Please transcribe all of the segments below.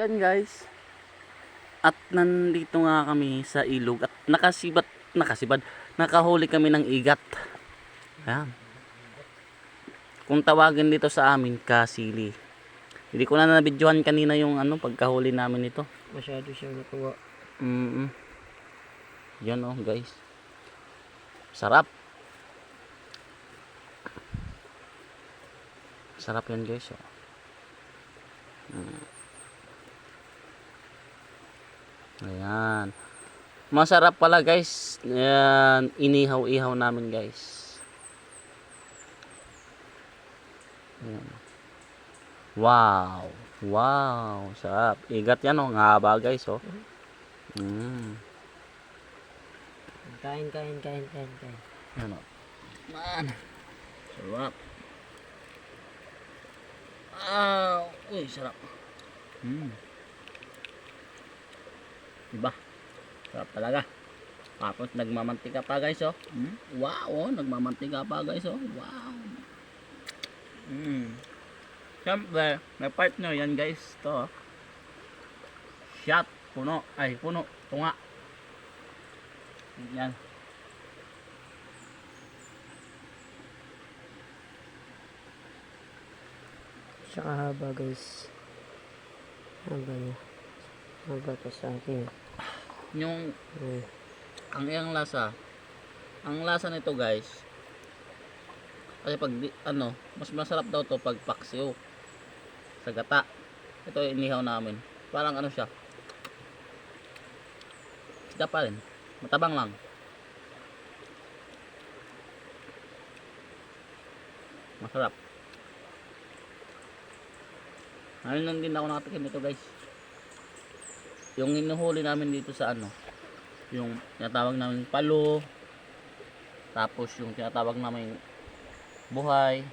Yan guys. At nandito nga kami sa ilog at nakasibat, nakasibad, nakahuli kami ng igat. Ayan. Kung tawagin dito sa amin, kasili. Hindi ko na nabidyohan kanina yung ano, pagkahuli namin ito. Masyado siyang natuwa. Mm Yan oh guys. Sarap. Sarap yan guys oh. Ayan. Masarap pala guys. Ayan. Inihaw-ihaw namin guys. Ayan. Wow. Wow. Sarap. Igat yan oh. Ang haba guys oh. Mm. Kain, kain, kain, kain, kain. Ano? Man. Sarap. Ah, uy, sarap. Mm. Diba? Sarap talaga. Tapos nagmamantika pa guys, oh. Mm. Wow, oh, nagmamantika pa guys, oh. Wow. Mm. Siyempre, may partner yan guys, to. Shot, puno. Ay, puno. Tunga. Yan. Tsaka haba guys. Haba niya. Haba to sa akin. Yung Hmm. ang iyang lasa ang lasa nito guys kasi pag ano mas masarap daw to pag paksiw sa gata. Ito inihaw namin. Parang ano siya isda pa rin. Matabang lang. Masarap. Ngayon lang din ako nakatikim nito guys yung hinuhuli namin dito sa ano yung tinatawag namin palo tapos yung tinatawag namin buhay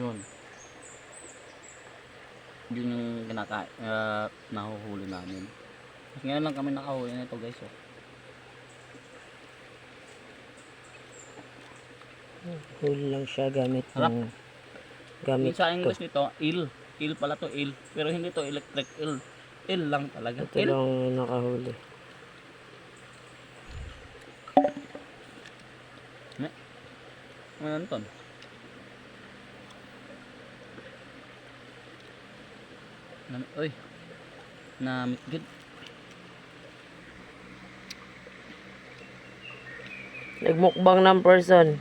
yun. Yun yung kinaka uh, nahuhuli namin. Ngayon lang kami nakahuli nito guys oh. Huli lang siya gamit ng Yung gamit sa ko. English nito il. Il pala to il. Pero hindi to electric il il lang talaga Ito il lang nakahuli. ano to Nam oy namit good Nagmukbang ng person.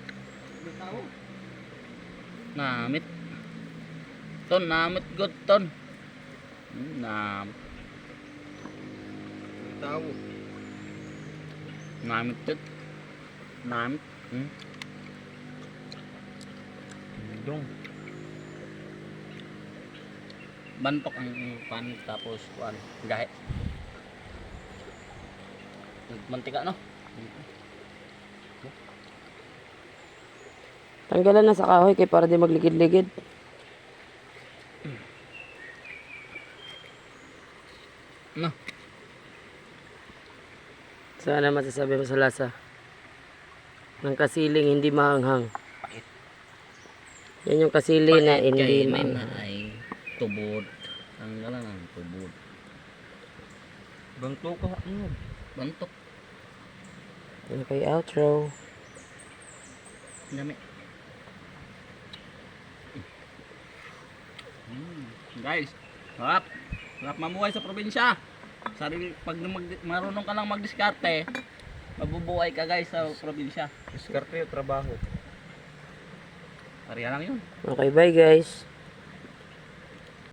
Namit. Ton, namit good ton. Hmm, Tao. Namit good. Namit. Hmm. Dong. Bantok ang pan tapos kuan gahe. Mantika no? Tanggalan na sa kahoy kay para di magligid-ligid. No. Sana masasabi mo sa lasa. Ng kasiling hindi mahanghang. Pait. Yan yung kasili na Pait hindi kainin maanghang. na ay tubod. Ang galang ang tubod. Banto ka ano? Bantok. Ano kay outro? Dami. Mm. Guys, sarap. Sarap mamuhay sa probinsya. Sarili, pag mag, marunong ka lang magdiskarte, mabubuhay ka guys sa probinsya. Diskarte yung trabaho. Pariya lang yun. Okay, bye guys.